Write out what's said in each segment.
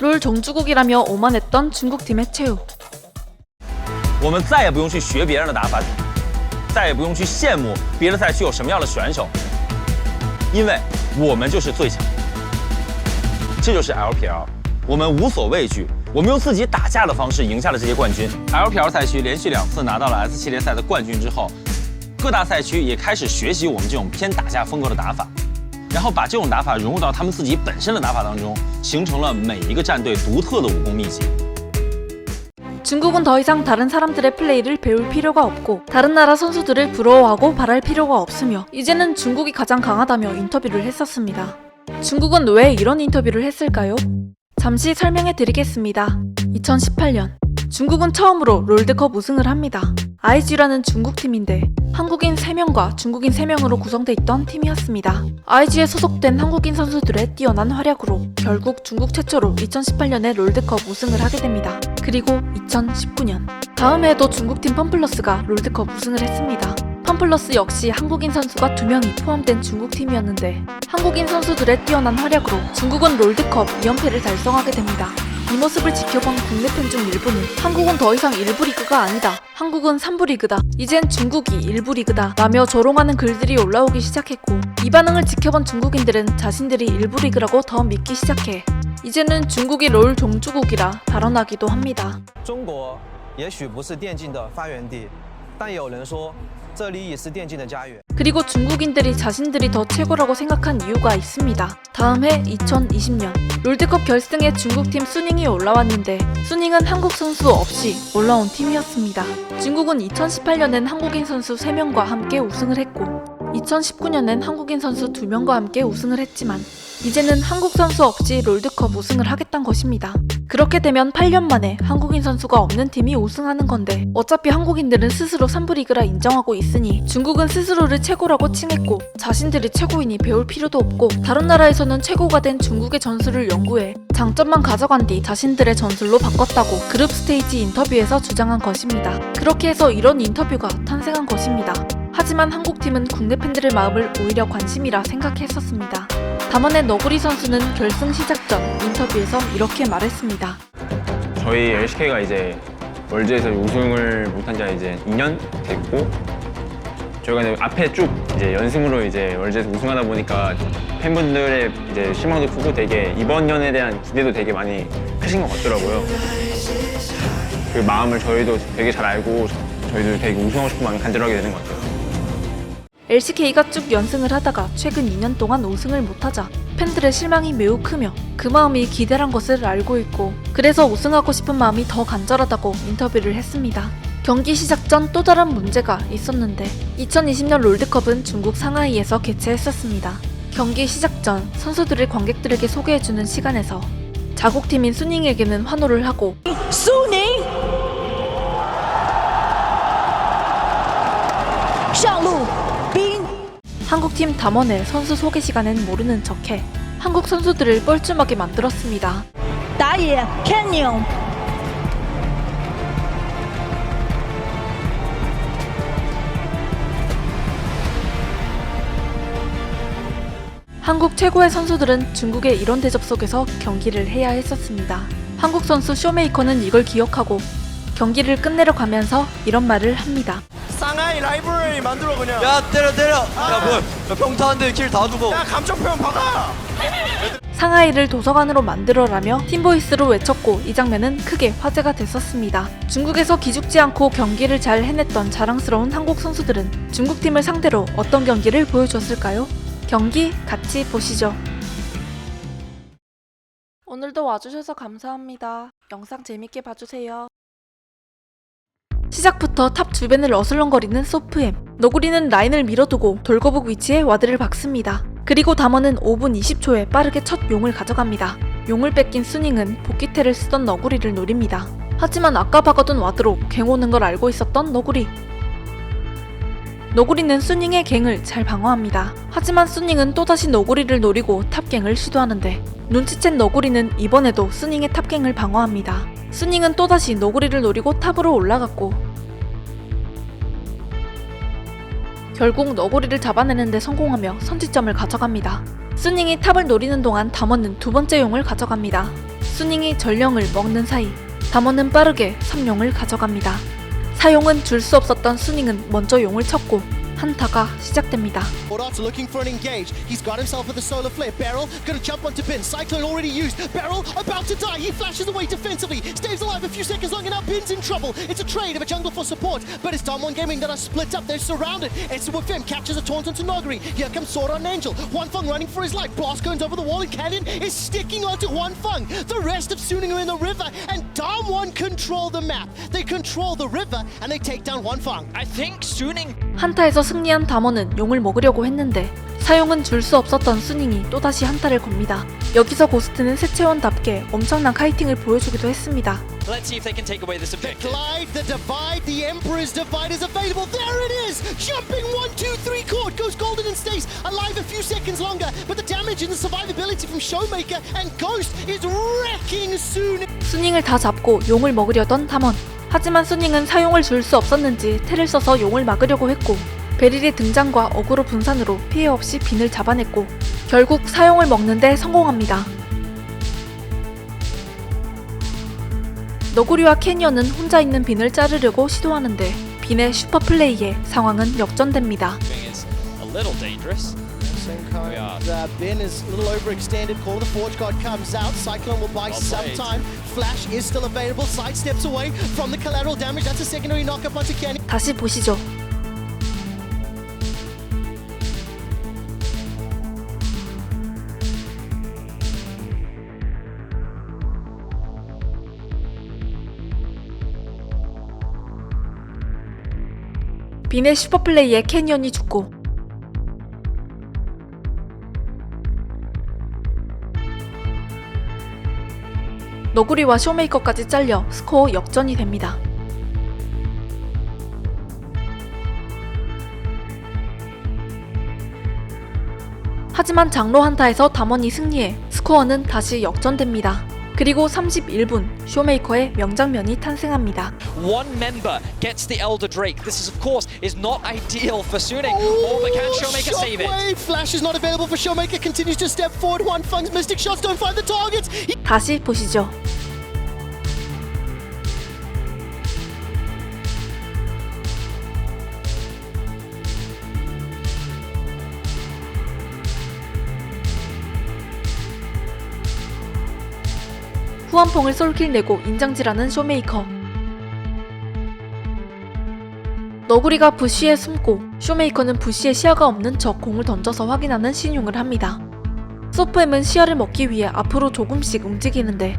롤 종주국이라며 오만했던 중국팀의 최후. 我们再也不用去学别人的打法，再也不用去羡慕别的赛区有什么样的选手，因为我们就是最强。这就是 LPL，我们无所畏惧，我们用自己打架的方式赢下了这些冠军。LPL 赛区连续两次拿到了 S 系列赛的冠军之后，各大赛区也开始学习我们这种偏打架风格的打法， 然后把这种打法融入到他们自己本身的打法当中，形成了每一个战队独特的武功秘籍。 중국은 더 이상 다른 사람들의 플레이를 배울 필요가 없고 다른 나라 선수들을 부러워하고 바랄 필요가 없으며 이제는 중국이 가장 강하다며 인터뷰를 했었습니다. 중국은 왜 이런 인터뷰를 했을까요? 잠시 설명해 드리겠습니다. 2018년 중국은 처음으로 롤드컵 우승을 합니다. IG라는 중국 팀인데 한국인 3명과 중국인 3명으로 구성돼 있던 팀이었습니다. IG에 소속된 한국인 선수들의 뛰어난 활약으로 결국 중국 최초로 2018년에 롤드컵 우승을 하게 됩니다. 그리고 2019년 다음 해에도 중국팀 펌플러스가 롤드컵 우승을 했습니다. 펌플러스 역시 한국인 선수가 2명이 포함된 중국팀이었는데 한국인 선수들의 뛰어난 활약으로 중국은 롤드컵 2연패를 달성하게 됩니다. 이 모습을 지켜본 국내 팬 중 일부는 한국은 더 이상 1부 리그가 아니다. 한국은 3부 리그다. 이젠 중국이 1부 리그다. 라며 조롱하는 글들이 올라오기 시작했고 이 반응을 지켜본 중국인들은 자신들이 1부 리그라고 더 믿기 시작해 이제는 중국이 롤 종주국이라 발언하기도 합니다. 中国也许不是电竞的发源地，但有人说 그리고 중국인들이 자신들이 더 최고라고 생각한 이유가 있습니다. 다음 해 2020년 롤드컵 결승에 중국팀 순잉이 올라왔는데 순잉은 한국 선수 없이 올라온 팀이었습니다. 중국은 2018년엔 한국인 선수 3명과 함께 우승을 했고 2019년엔 한국인 선수 2명과 함께 우승을 했지만 이제는 한국 선수 없이 롤드컵 우승을 하겠다는 것입니다. 그렇게 되면 8년 만에 한국인 선수가 없는 팀이 우승하는 건데 어차피 한국인들은 스스로 3부 리그라 인정하고 있으니 중국은 스스로를 최고라고 칭했고 자신들이 최고이니 배울 필요도 없고 다른 나라에서는 최고가 된 중국의 전술을 연구해 장점만 가져간 뒤 자신들의 전술로 바꿨다고 그룹 스테이지 인터뷰에서 주장한 것입니다. 그렇게 해서 이런 인터뷰가 탄생한 것입니다. 하지만 한국팀은 국내 팬들의 마음을 오히려 관심이라 생각했었습니다. 담원의 너구리 선수는 결승 시작 전 인터뷰에서 이렇게 말했습니다. 저희 LCK가 이제 월드에서 우승을 못한 지 이제 2년 됐고 저희가 이제 앞에 쭉 이제 연승으로 이제 월드에서 우승하다 보니까 팬분들의 이제 실망도 크고 되게 이번 년에 대한 기대도 되게 많이 크신 것 같더라고요. 그 마음을 저희도 되게 잘 알고 저희도 되게 우승하고 싶은 마음이 간절하게 되는 것 같아요. LCK가 쭉 연승을 하다가 최근 2년 동안 우승을 못하자 팬들의 실망이 매우 크며 그 마음이 기대란 것을 알고 있고 그래서 우승하고 싶은 마음이 더 간절하다고 인터뷰를 했습니다. 경기 시작 전 또 다른 문제가 있었는데 2020년 롤드컵은 중국 상하이에서 개최했었습니다. 경기 시작 전 선수들을 관객들에게 소개해주는 시간에서 자국팀인 수닝에게는 환호를 하고 수닝! 上路 한국팀 담원의 선수 소개 시간엔 모르는 척해 한국 선수들을 뻘쭘하게 만들었습니다. 打野 Canyon， 한국 최고의 선수들은 중국의 이런 대접 속에서 경기를 해야 했었습니다. 한국 선수 쇼메이커는 이걸 기억하고 경기를 끝내려 가면서 이런 말을 합니다. 상하이 라이브러리 만들어 그냥. 야 때려 때려 야 뭐야 야, 평타한데 킬다 두고 야 감정 표현 박아. 상하이를 도서관으로 만들어라며 팀보이스로 외쳤고 이 장면은 크게 화제가 됐었습니다. 중국에서 기죽지 않고 경기를 잘 해냈던 자랑스러운 한국 선수들은 중국팀을 상대로 어떤 경기를 보여줬을까요? 경기 같이 보시죠. 오늘도 와주셔서 감사합니다. 영상 재밌게 봐주세요. 시작부터 탑 주변을 어슬렁거리는 소프엠. 너구리는 라인을 밀어두고 돌거북 위치에 와드를 박습니다. 그리고 담원은 5분 20초에 빠르게 첫 용을 가져갑니다. 용을 뺏긴 수닝은 복귀태를 쓰던 너구리를 노립니다. 하지만 아까 박아둔 와드로 갱 오는 걸 알고 있었던 너구리. 너구리는 수닝의 갱을 잘 방어합니다. 하지만 수닝은 또다시 너구리를 노리고 탑갱을 시도하는데 눈치챈 너구리는 이번에도 수닝의 탑갱을 방어합니다. 수닝은 또다시 너구리를 노리고 탑으로 올라갔고 결국 너구리를 잡아내는데 성공하며 선취점을 가져갑니다. 수닝이 탑을 노리는 동안 담원은 두 번째 용을 가져갑니다. 수닝이 전령을 먹는 사이 담원은 빠르게 삼용을 가져갑니다. 사용은 줄 수 없었던 수닝은 먼저 용을 쳤고 한타가 시작됩니다. Ordot's looking for an engage. He's got himself with a solar flare. Beryl gonna jump onto Bin. Cyclone already used. Beryl about to die. He flashes away defensively. Stays alive a few seconds longer. Now Bin's in trouble. It's a trade of a jungle for support. But it's Damwon Gaming that are split up. They're surrounded. It's with him. Catches a taunt onto Nogri. Here comes Sword on Angel. Huan Feng running for his life. Blast cones over the wall and Canyon is sticking onto Huan Feng. The rest of Suning are in the river. And Damwon control the map. They control the river and they take down Huan Feng. I think Suning 한타에서 승리한 담원은 용을 먹으려고 했는데 사용은 줄 수 없었던 수닝이 또다시 한타를 겁니다. 여기서 고스트는 세체원답게 엄청난 카이팅을 보여주기도 했습니다. Let's see if they can take away this objective. Glide, the divide, the Emperor's divide is available. There it is! Jumping one, two, three chord goes golden and stays alive a few seconds longer. But the damage and the survivability from Showmaker and Ghost is wrecking soon. 수닝을 다 잡고 용을 먹으려던 담원. 하지만 수닝은 사용을 줄 수 없었는지 텔을 써서 용을 막으려고 했고 베릴의 등장과 어그로 분산으로 피해 없이 빈을 잡아냈고 결국 사용을 먹는데 성공합니다. 너구리와 캐니언은 혼자 있는 빈을 자르려고 시도하는데 빈의 슈퍼플레이에 상황은 역전됩니다. is a little dangerous. Senkai, Yeah. uh, Ben is a little overextended. Call of the Forge God comes out. Cyclone will buy Well some played. time. Flash is still available. Side steps away from the collateral damage. That's a secondary knockup onto Kenny. 다시 보시죠. 빈의 슈퍼플레이에 캐니언이 죽고 너구리와 쇼메이커까지 잘려 스코어 역전이 됩니다. 하지만 장로 한타에서 담원이 승리해 스코어는 다시 역전됩니다. 그리고 31분 쇼메이커의 명장면이 탄생합니다. One member gets the Elder Drake. This is, of course, is not ideal for Suning. Oh, but can Showmaker save it? Flash is not available for Showmaker. Continues to step forward. One Fung's Mystic Shots don't find the targets. He 다시 보시죠. 후한퐁을 솔킬 내고 인장질하는 쇼메이커. 너구리가 부시에 숨고 쇼메이커는 부시에 시야가 없는 적 공을 던져서 확인하는 신용을 합니다. 소프엠은 시야를 먹기 위해 앞으로 조금씩 움직이는데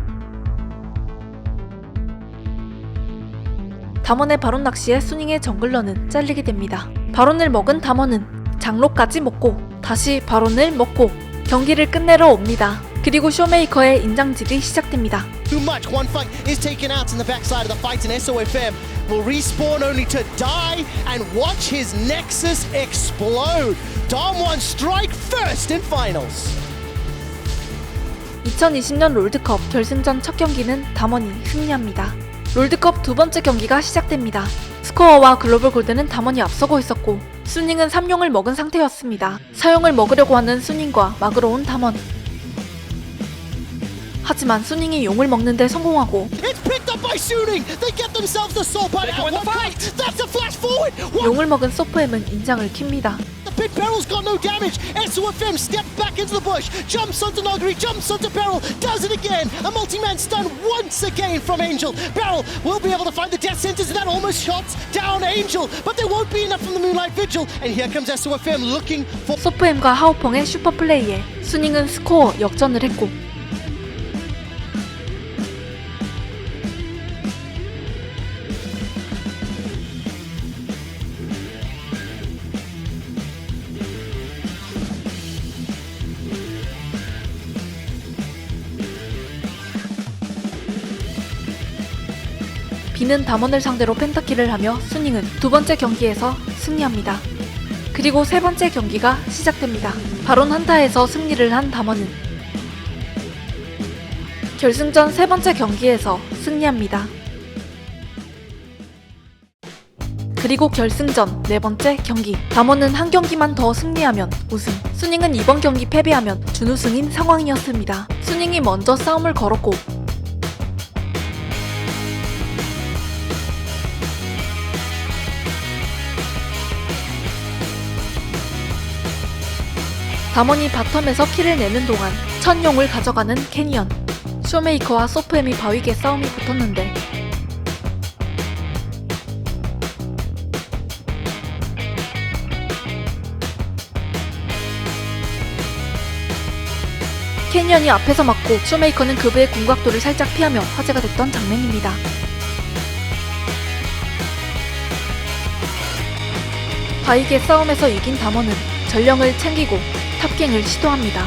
담원의 바론 낚시에 수닝의 정글러는 잘리게 됩니다. 바론을 먹은 담원은 장로까지 먹고 다시 바론을 먹고 경기를 끝내러 옵니다. 그리고 쇼메이커의 인장질이 시작됩니다. too much. One Fung is taken out in the backside of the fight, and SOFM will respawn only to die and watch his Nexus explode. Dom one strike first in finals. 2020년 롤드컵 결승전 첫 경기는 담원이 승리합니다. 롤드컵 두 번째 경기가 시작됩니다. 스코어와 글로벌 골드는 담원이 앞서고 있었고 수닝은 3용을 먹은 상태였습니다. 사용을 먹으려고 하는 수닝과 막으러 온 담원. 하지만 수닝이 용을 먹는데 성공하고 It's picked up by Suning. They get themselves the soul but They're at going one to point, that's a flash forward. One 용을 먹은 소프엠은 인장을 킵니다. The pit barrel's got no damage. SOFM steps back into the bush, jumps onto Nogri, jumps onto Barrel, does it again. A multi-man stun once again from Angel. Barrel will be able to find the death sentence, and that almost shots down Angel. But there won't be enough from the Moonlight Vigil. And here comes SOFM looking for 소프엠과 하오펑의 슈퍼 플레이에 수닝은 스코어 역전을 했고 비는 담원을 상대로 펜타키를 하며 수닝은 두 번째 경기에서 승리합니다. 그리고 세 번째 경기가 시작됩니다. 바론 한타에서 승리를 한 담원은 결승전 세 번째 경기에서 승리합니다. 그리고 결승전 네 번째 경기. 담원은 한 경기만 더 승리하면 우승. 수닝은 이번 경기 패배하면 준우승인 상황이었습니다. 수닝이 먼저 싸움을 걸었고 담원이 바텀에서 키를 내는 동안 천용을 가져가는 캐니언. 쇼메이커와 소프엠이 바위게 싸움이 붙었는데 캐니언이 앞에서 맞고 쇼메이커는 그부의 궁각도를 살짝 피하며 화제가 됐던 장면입니다. 바이게 싸움에서 이긴 담원은 전령을 챙기고 탑갱을 시도합니다.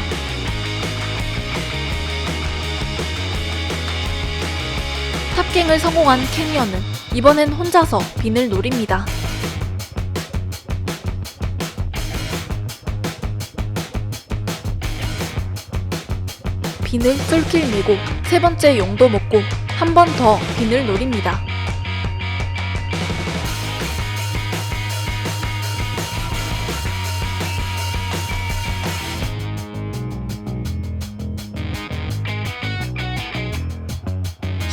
탑갱을 성공한 캐니언은 이번엔 혼자서 빈을 노립니다. 빈을 쏠킬 밀고 세 번째 용도 먹고 한 번 더 빈을 노립니다.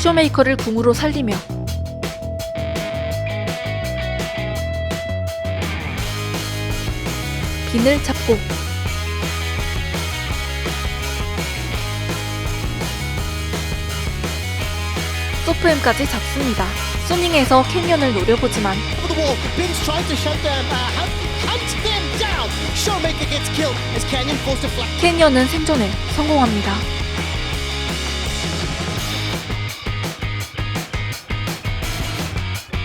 쇼메이커를 궁으로 살리며 빈을 잡고 소프엠까지 잡습니다. 소닝에서 캐년을 노려보지만 uh. 캐니언은 생존에 성공합니다.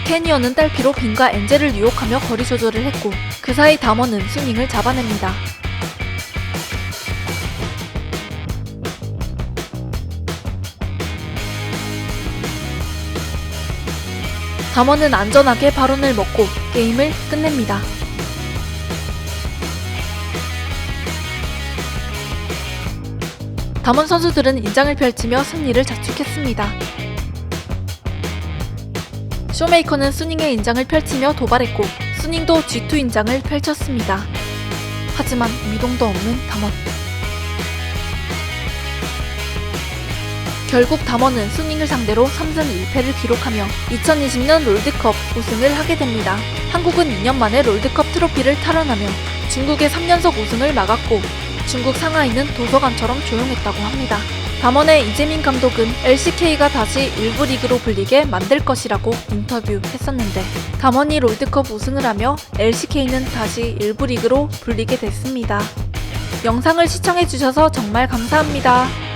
캐니언은 딸피로 빈과 엔젤을 유혹하며 거리 조절을 했고 그 사이 담원은 스닝을 잡아냅니다. 담원은 안전하게 바론을 먹고 게임을 끝냅니다. 담원 선수들은 인장을 펼치며 승리를 자축했습니다. 쇼메이커는 수닝의 인장을 펼치며 도발했고 수닝도 G2 인장을 펼쳤습니다. 하지만 미동도 없는 담원. 결국 담원은 수닝을 상대로 3승 1패를 기록하며 2020년 롤드컵 우승을 하게 됩니다. 한국은 2년 만에 롤드컵 트로피를 탈환하며 중국의 3연속 우승을 막았고 중국 상하이는 도서관처럼 조용했다고 합니다. 담원의 이재민 감독은 LCK가 다시 일부 리그로 불리게 만들 것이라고 인터뷰했었는데 담원이 롤드컵 우승을 하며 LCK는 다시 일부 리그로 불리게 됐습니다. 영상을 시청해주셔서 정말 감사합니다.